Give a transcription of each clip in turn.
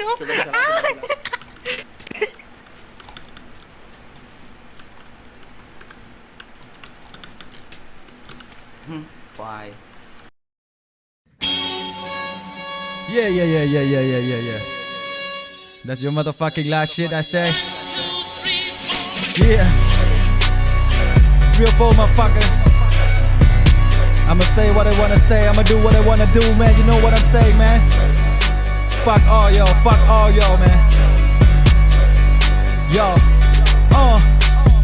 know. Why? Yeah, yeah, yeah, yeah, yeah, yeah, yeah, yeah. That's your motherfucking last shit I say. Yeah. Real four motherfuckers. I'ma say what I wanna say, I'ma do what I wanna do, man. You know what I'm saying, man. Fuck all y'all, fuck all y'all, man. Yo. Uh.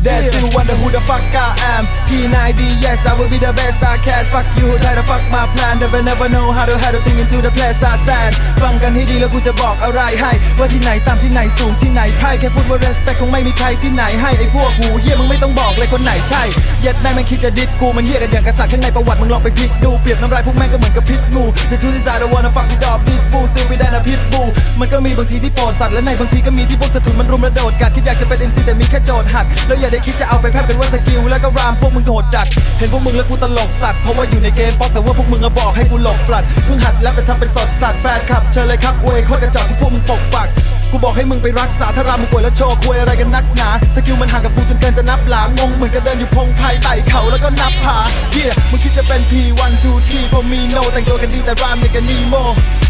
They still wonder who the fuck I am P90 yes I will be the best I can Fuck you try to fuck my plan Never never know how to how to think into the place I stand ฟังกันให้ดีแล้วกูจะบอกอะไรให้ ว่าที่ไหนตามที่ไหนสูงที่ไหนไพ่แค่พูดว่า respect คงไม่มีใครที่ไหนให้ไอ้พวกหูเฮียมึงไม่ต้องบอก เลยคนไหนใช่ เย็ดแม่งมันคิดจะดิดกูมันเฮียกันอย่างกษัตริย์ข้างในประวัติมึงลองไปพลิกดูเปรียบน้ำลายพวกแม่งก็เหมือนกับพิษงู The truth is I don't wanna fuck with all these fools still be than a pit bull มันก็มีบางทีที่โปรดสัตว์และในบางทีก็มีที่พวกสะทุนมันรุมระโดดกัดคิดอยากจะเป็น MC แต่มีแค่โจทย์หัดแล้วอย่าได้คิดจะเอาไปแพร่กันว่าสกิลแล้วก็รามพวกมึงโหดจัด เห็นพวกมึงแล้วกูตลกสัตว์เพราะว่าอยู่ในเกมป๊อกแต่ว่าพวกมึงอะบอกให้กูหลบฟลัดเพิ่งหัดแล้วแต่ทำเป็นสดสัตว์แฟนคลับเชิญเลยครับอวยโคตรกระจอกที่พวกมึงปกปักกูบอกให้มึงไปรักษาถ้ารามึงป่วยแล้วโชว์คุยอะไรกันนักหนาสกิลมันห่างกับกูจนเกินจะนับหลางงเหมือนกับเดินอยู่พงไพ่ไต่เขาแล้วก็นับผาเฮียมึงคิดจะเป็น P1 2 3 for me no แต่งตัวกันดีแต่รามอย่างกับนีโม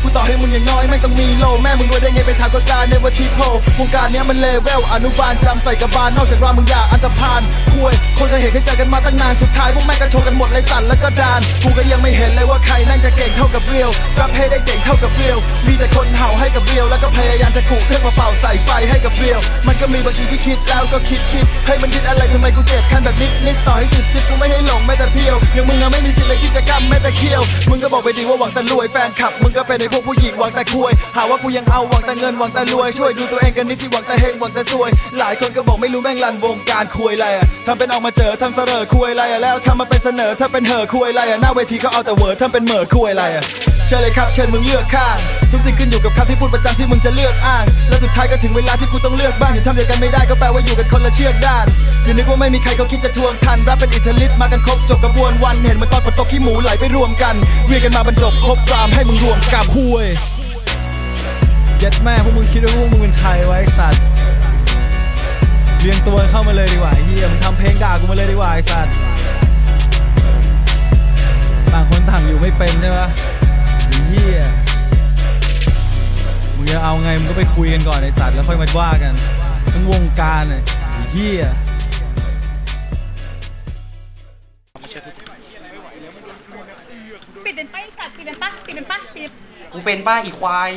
กูต่อให้มึงอย่างน้อยไม่ต้องมีโลแม่มึงรวยได้ไงไปทางก็ซาเนวทีโพวงการเนี้ยมันเลเวลอนุบาลจำใส่กระบาลนอกจากรามมึงอย่าอันตรพานคุยคนเคยเห็นเคยเจอกันมาตั้งนานสุดท้ายพวกแม่ก็โชว์กันหมดเลยสั่นแล้วก็ดานกูก็ยังไม่เห็นเลยว่าใครแม่ เท่ากับเรียวรับให้ได้เจ๋งเท่ากับเรียว มีแต่คนเห่าให้กับเรียว แล้วก็พยายามจะขู่เรื่องมาเป่าใส่ไฟให้กับเรียว มันก็มีบางทีที่คิดแล้วก็คิดคิดให้มันคิดอะไรทำไมกูเจ็บขั้นแบบนิดนิดต่อให้สิบสิบกูไม่ให้หลงแม้แต่เพียวอย่างมึงอะไม่มีสิทธิ์เลยที่จะกำแม้แต่เคี้ยว มึงก็บอกไปดีว่าหวังแต่รวยแฟนคลับ มึงก็เป็นไอ้พวกผู้หญิงหวังแต่คุยหาว่ากูยังเอาหวังแต่เงินหวังแต่รวยช่วยดูตัวเองกันนิดที่หวังแต่เฮงหวังแต่ซวย หลายคนก็บอกไม่รู้แม่งรันวงการคุยอะไรอะ ทำเป็นออกมาเจอทำเสนอคุยไรอะแล้วทำมาเป็นเสนอถ้าเป็นเหอคุยไรอะหน้าเวทีเขาเอาแต่เวอร์ทำเป็นเหม่อคุยไรอะเชิญเลยครับเชิญมึงเลือกข้างทุกสิ่งขึ้นอยู่กับคำที่พูดประจำที่มึงจะเลือกอ้าง และสุดท้ายก็ถึงเวลาที่กูต้องเลือกบ้างอยู่ทำเดียวกันไม่ได้ก็แปลว่าอยู่กันคนละเชือกด้านอย่านึกว่าไม่มีใครเขาคิดจะทวงทันรับเป็นอิทธิฤทธิ์มากันครบจบกระบวนวันเห็นเหมันตอนฝนตกขี้หมูไหลไปรวมกันเรียกกันมาบรรจบครบรามให้มึงรวมกับคุยเย็ดแม่พวกมึงคิดว่าพวกมึงเป็นใครไว้ รียงตัวเข้ามาเลยดีกว่าไอ้เฮียมึงทำเพลงด่ากูมาเลยดีกว่าไอ้สัตว์ต่างคนต่างอยู่ไม่เป็นใช่ปะไอ้เฮียมึงจะเอาไงมึงก็ไปคุยกันก่อนไอ้สัตว์แล้วค่อยมาว่ากันทั้งวงการน่ะไอ้เฮียปิดเป็นป้าไอ้สัตว์ปิดเป็นป้าปิดเป็นป้าปิด กูเป็นป้าอีควาย